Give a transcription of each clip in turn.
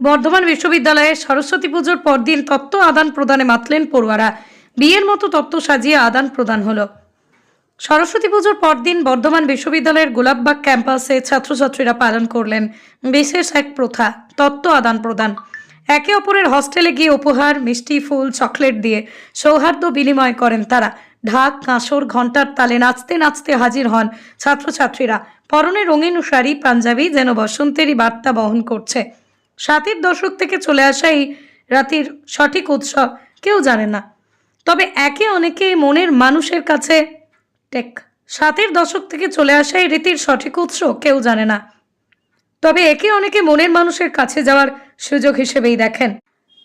বর্ধমান বিশ্ববিদ্যালয়ে সরস্বতী পুজোর পরদিন তত্ত্ব আদান প্রদানে মাতলেন পড়ুয়ারা। বিয়ের মতো তত্ত্ব সাজিয়ে আদান প্রদান হলো। সরস্বতী পুজোর পরদিন বর্ধমান বিশ্ববিদ্যালয়ের গোলাপবাগ ক্যাম্পাসে ছাত্রছাত্রীরা পালন করলেন বিশেষ এক প্রথা, তত্ত্ব আদান প্রদান। একে অপরের হস্টেলে গিয়ে উপহার, মিষ্টি ফুল, চকলেট দিয়ে সৌহার্দ্য বিনিময় করেন তারা। ঢাক, কাঁসর, ঘণ্টার তালে নাচতে নাচতে হাজির হন ছাত্রছাত্রীরা। পরনে রঙিন শাড়ি, পাঞ্জাবি যেন বসন্তেরই বার্তা বহন করছে। সাতের দশক থেকে চলে আসা এই রাতির সঠিক উৎসব কেউ জানে না। তবে একে অনেকে মনের মানুষের কাছে টেক। সাতের দশক থেকে চলে আসা এই রীতির সঠিক উৎস, কেউ জানে না। তবে একে অনেকে মনের মানুষের কাছে যাওয়ার সুযোগ হিসেবেই দেখেন।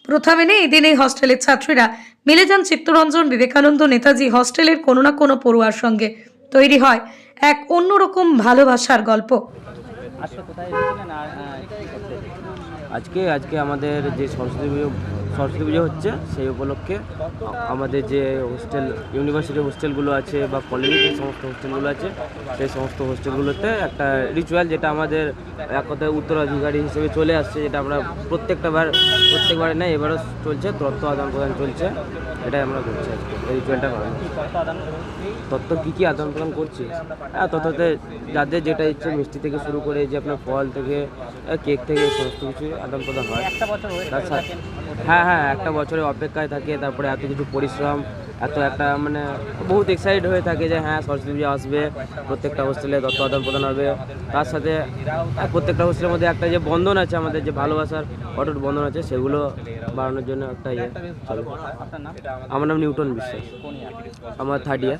প্রথা মেনে এই এই হস্টেলের ছাত্রীরা মিলে যান চিত্তরঞ্জন বিবেকানন্দ নেতাজি হস্টেলের কোনো না কোনো পড়ুয়ার সঙ্গে। তৈরি হয় এক অন্যরকম ভালোবাসার গল্প। আজকে কোথায় এসেছিলেন আর আহ, কি করতে আজকে আজকে আমাদের যে সরস্বতী পুজো সরস্বতী পুজো হচ্ছে সেই উপলক্ষে আমাদের যে হোস্টেল ইউনিভার্সিটি হোস্টেলগুলো আছে বা কলেজের যে সমস্ত হোস্টেলগুলো আছে সেই সমস্ত হোস্টেলগুলোতে একটা রিচুয়াল যেটা আমাদের এক কথায় উত্তরাধিকারী হিসেবে চলে আসছে যেটা আমরা প্রত্যেকটা বার প্রত্যেকবারে নেই এবারও চলছে তথ্য আদান প্রদান চলছে এটাই আমরা করছি আজকে এই রিচুয়ালটা করা কি তত্ত্ব কী কী আদান প্রদান করছি? হ্যাঁ তত্ত্বতে যাদের যেটা ইচ্ছে মিষ্টি থেকে শুরু করে যে আপনার ফল থেকে কেক থেকে সমস্ত কিছু আদান প্রদান হয়। তার সাথে হ্যাঁ হ্যাঁ একটা বছরে অপেক্ষায় থাকে, তারপরে এত কিছু পরিশ্রম, এত একটা মানে বহুত এক্সাইটেড হয়ে থাকে যে হ্যাঁ সরস্বতী পুজো আসবে, প্রত্যেকটা হোস্টেলে তত্ত্ব আদান প্রদান হবে। তার সাথে প্রত্যেকটা হোস্টেলের মধ্যে একটা যে বন্ধন আছে আমাদের, যে ভালোবাসার অটুট বন্ধন আছে, সেগুলো বাড়ানোর জন্য একটা ইয়ে চলে। আমার নাম নিউটন বিশ্বাস। আমার থার্ড ইয়ার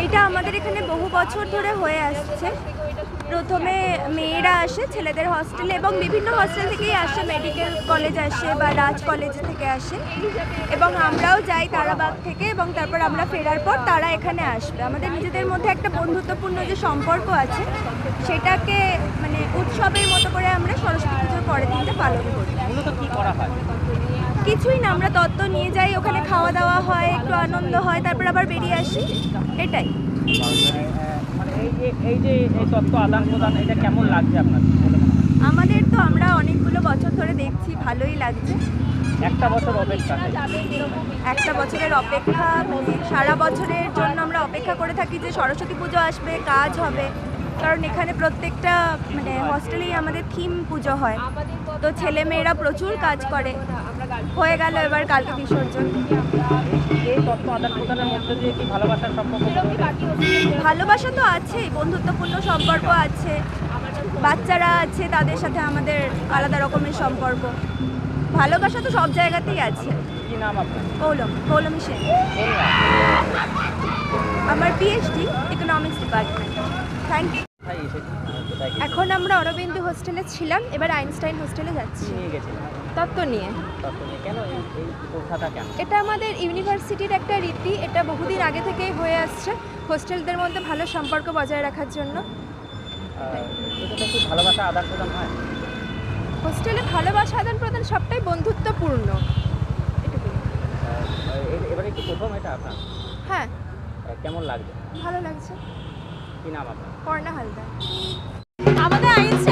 এইটা আমাদের এখানে বহু বছর ধরে হয়ে আসছে। প্রথমে মেয়েরা আসে ছেলেদের হস্টেলে এবং বিভিন্ন হস্টেল থেকেই আসে মেডিকেল কলেজ আসে বা রাজ কলেজ থেকে আসে। এবং আমরাও যাই তারাবাগ থেকে এবং তারপর আমরা ফেরার পর তারা এখানে আসবে। আমাদের নিজেদের মধ্যে একটা বন্ধুত্বপূর্ণ যে সম্পর্ক আছে সেটাকে মানে উৎসবের মতো করে আমরা সরস্বতী পুজোর পরের দিনটা পালন করি। কিছুই না আমরা তত্ত্ব নিয়ে যাই ওখানে খাওয়া দাওয়া হয় একটু আনন্দ হয় তারপর আবার বেরিয়ে আসি। এটাই। এই যে এই তত্ত্ব আদান প্রদান এটা কেমন লাগছে আপনার? আমাদের তো আমরা অনেকগুলো বছর ধরে দেখছি ভালোই লাগছে। একটা বছর অপেক্ষা একটা বছরের অপেক্ষা সারা বছরের জন্য আমরা অপেক্ষা করে থাকি যে সরস্বতী পুজো আসবে কাজ হবে। কারণ এখানে প্রত্যেকটা মানে হস্টেলেই আমাদের থিম পুজো হয়। তো ছেলে মেয়েরা প্রচুর কাজ করে। হয়ে গেল এবার কালকে বিসর্জন। ভালোবাসা তো আছেই বন্ধুত্বপূর্ণ সম্পর্ক আছে। বাচ্চারা আছে তাদের সাথে আমাদের আলাদা রকমের সম্পর্ক। ভালোবাসা তো সব জায়গাতেই আছে। কৌলম কৌলমী সেন। আমার PhD economics department thank you এখন আমরা অরবিন্দু হোস্টেলে ছিলাম এবার আইনস্টাইন হোস্টেলে যাচ্ছি। তত্ত্ব নিয়ে। তত্ত্ব নিয়ে। কেন এই এই কেন? এটা আমাদের ইউনিভার্সিটির একটা রীতি এটা বহুদিন আগে থেকেই হয়ে আসছে হোস্টেলদের মধ্যে ভালো সম্পর্ক বজায় রাখার জন্য। ভালোবাসা আদান প্রদান হয়? হোস্টেলে ভালোবাসা আদান প্রদান সবটাই বন্ধুত্বপূর্ণ। এবারে কি প্রথম এটা আপনার? হ্যাঁ। কেমন লাগছে? ভালো লাগছে। কি নাম আপনার আমাদের আইনস্টাইন